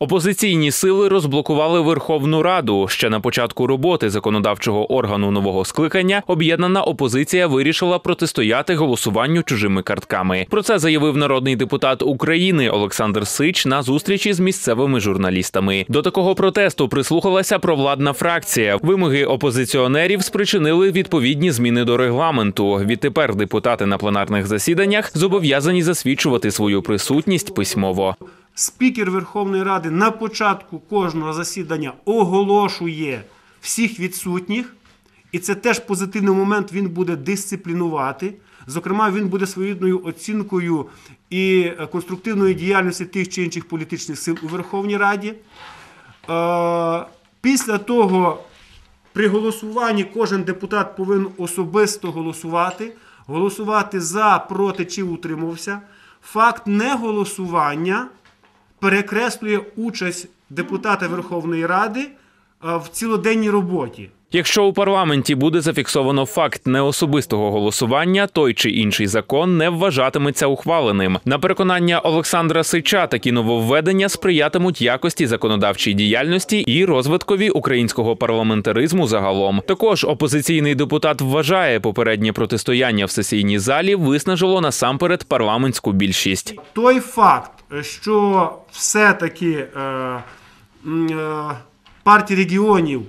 Опозиційні сили розблокували Верховну Раду. Ще на початку роботи законодавчого органу нового скликання об'єднана опозиція вирішила протистояти голосуванню чужими картками. Про це заявив народний депутат України Олександр Сич на зустрічі з місцевими журналістами. До такого протесту прислухалася провладна фракція. Вимоги опозиціонерів спричинили відповідні зміни до регламенту. Відтепер депутати на пленарних засіданнях зобов'язані засвідчувати свою присутність письмово. Спікер Верховної Ради на початку кожного засідання оголошує всіх відсутніх, і це теж позитивний момент. Він буде дисциплінувати. Зокрема, він буде своєрідною оцінкою і е, конструктивної діяльності тих чи інших політичних сил у Верховній Раді. Е, Після того при голосуванні кожен депутат повинен особисто голосувати, голосувати за, проти чи утримався. Факт неголосування перекреслює участь депутата Верховної Ради е, в цілоденній роботі. Якщо у парламенті буде зафіксовано факт неособистого голосування, той чи інший закон не вважатиметься ухваленим. На переконання Олександра Сича, такі нововведення сприятимуть якості законодавчої діяльності і розвиткові українського парламентаризму загалом. Також опозиційний депутат вважає, попереднє протистояння в сесійній залі виснажило насамперед парламентську більшість. Той факт, що все-таки е, е, партія регіонів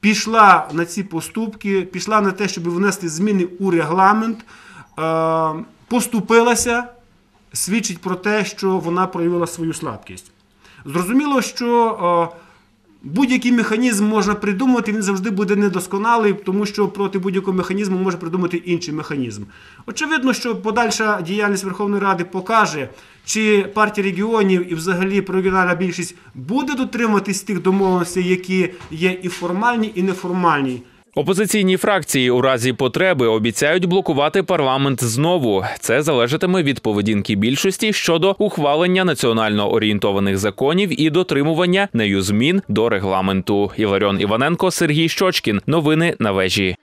пішла на ці поступки, пішла на те, щоб внести зміни у регламент, е, поступилася, свідчить про те, що вона проявила свою слабкість. Зрозуміло, що будь-який механізм можна придумати, він завжди буде недосконалий, тому що проти будь-якого механізму може придумати інший механізм. Очевидно, що подальша діяльність Верховної Ради покаже, чи партія регіонів і взагалі регіональна більшість буде дотримуватись тих домовленостей, які є і формальні, і неформальні. Опозиційні фракції у разі потреби обіцяють блокувати парламент знову. Це залежатиме від поведінки більшості щодо ухвалення національно орієнтованих законів і дотримування нею змін до регламенту. Іларіон Іваненко, Сергій Щочкін. Новини на вежі.